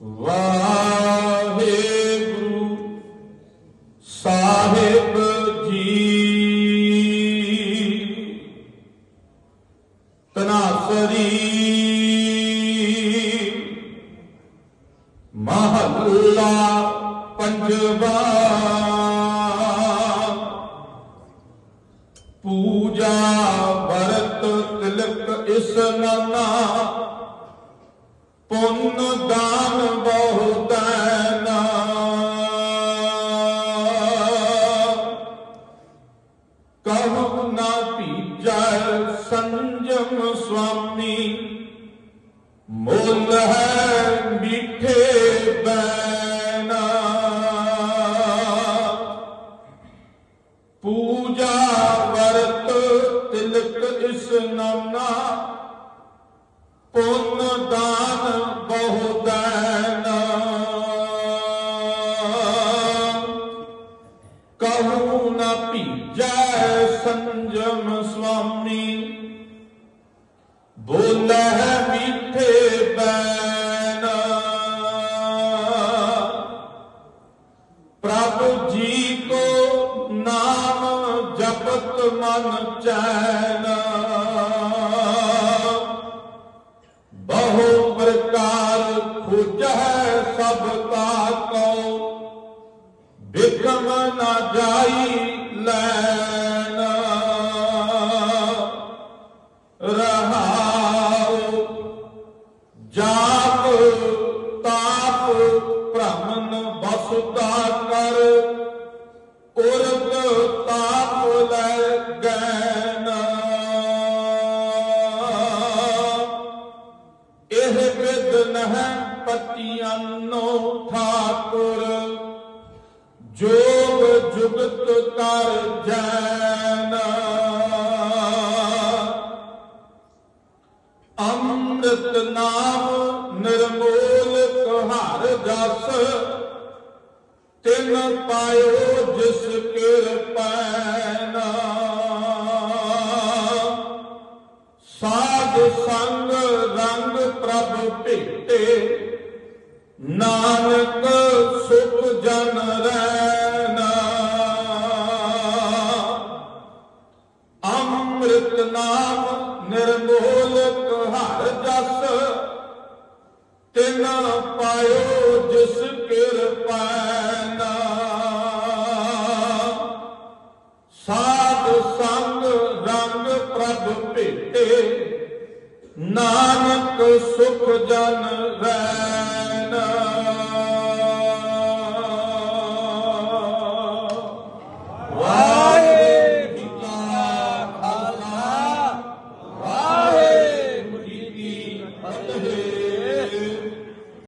ਵਾਹਿਗੁਰੂ ਸਾਹਿਬ ਜੀ। ਤਨਾਸਰੀ ਮਹੱਲਾ ਪੰਜਵਾ। ਪੂਜਾ ਵਰਤ ਤਿਲਕ ਇਸ ਨਾਨਾ ਪੁੰਨ ਦਾਨ ਬਹੁ ਦੇਨਾ ਕਹੂ ਨਾ ਭੀਜੈ ਸੰਜਮ ਸੁਆਮੀ। ਮੁੱਲ ਹੈ ਮਿੱਠੇ ਬੈਨਾ। ਪੂਜਾ ਵਰਤ ਤਿਲਕ ਇਸ ਨਾਮਨਾ ਸੰਜਮ ਸੁਆਮੀ। ਬੋਲੇ ਮਿੱਠੇ ਬੈਨ। ਪ੍ਰਭ ਜੀ ਕੋ ਨਾਮ ਜਪਤ ਮਨ ਚੈਨ। ਬਹੁ ਪ੍ਰਕਾਰ ਖੁਜੈ ਸਭ ਤਾ ਕੋ ਬਿਕਮ ਨਾ ਜਾਈ ਲੈ। ਜਾਪ, ਤਾਪ ਭ੍ਰਮਨ ਬਸੁਤਾ ਕਰ। ਉਰਤ ਤਾਪ ਲੈ ਗੈਨ ਇਹ ਵਿਦ ਨਹਿ ਪਤੀਆਂ ਨੋ ਠਾਕੁਰ, ਜੋਗ ਜੁਗਤ ਕਰ ਜੈਨ। ਅੰਮ੍ਰਿਤ ਨਾਮ ਨਿਰਮੋਲ ਹਰ ਜਸ, ਤਿਨ ਪਾਇਓ ਜਿਸ ਕਿਰਪੈਨਾ ਸਾਧ ਸੰਗ ਰੰਗ ਪ੍ਰਭ ਭੇਟੇ, ਨਾਨਕ ਸੁਖ ਜਨ ਰਹਿਣਾ ਅੰਮ੍ਰਿਤ ਨਾਮ ਨਿਰਮੋਲ ਹਰ ਜਸ ਤਿਨ ਪਾਇਓ ਜਿਸ ਕਿਰਪਾਨਾ ਸਾਧ ਸੰਗ ਰੰਗ ਪ੍ਰਭ ਭੇਟੇ ਨਾਨਕ ਸੁਖ ਜਨ ਰਹਿ।